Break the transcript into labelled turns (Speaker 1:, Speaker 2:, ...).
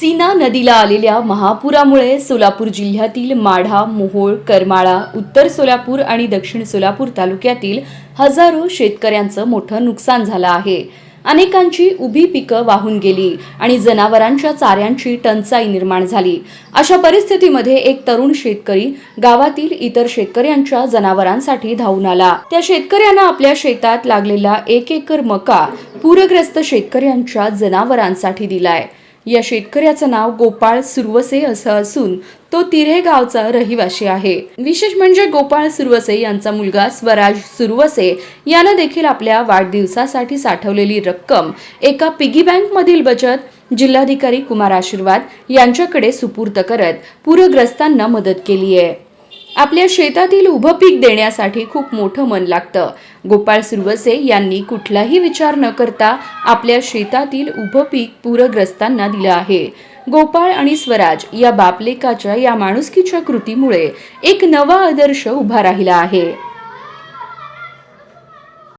Speaker 1: सीना नदीला आलेल्या महापुरामुळे सोलापूर जिल्ह्यातील माढा मोहोळ करमाळा उत्तर सोलापूर आणि दक्षिण सोलापूर तालुक्यातील हजारो शेतकऱ्यांचं मोठं नुकसान झालं आहे. अनेकांची उभी पिकं वाहून गेली आणि जनावरांच्या चाऱ्यांची टंचाई निर्माण झाली. अशा परिस्थितीमध्ये एक तरुण शेतकरी गावातील इतर शेतकऱ्यांच्या जनावरांसाठी धावून आला. त्या शेतकऱ्यांना आपल्या शेतात लागलेला एक एकर मका पूरग्रस्त शेतकऱ्यांच्या जनावरांसाठी दिलाय. या शेतकऱ्याचं नाव गोपाळ सुरवसे असं असून तो तिरे गावचा रहिवासी आहे. विशेष म्हणजे गोपाळ सुरवसे यांचा मुलगा स्वराज सुरवसे यानं देखील आपल्या वाढदिवसासाठी साठवलेली रक्कम एका पिगी बँक मधील बचत जिल्हाधिकारी कुमार आशीर्वाद यांच्याकडे सुपूर्त करत पूरग्रस्तांना मदत केली आहे आपल्या शेतातील उभं पीक देण्यासाठी खूप मोठं मन लागतं. गोपाळ सुरवसे यांनी कुठलाही विचार न करता आपल्या शेतातील उभं पीक पूरग्रस्तांना दिलं आहे. गोपाळ आणि स्वराज या बापलेकाच्या या माणुसकीच्या कृतीमुळे एक नवा आदर्श उभा राहिला आहे.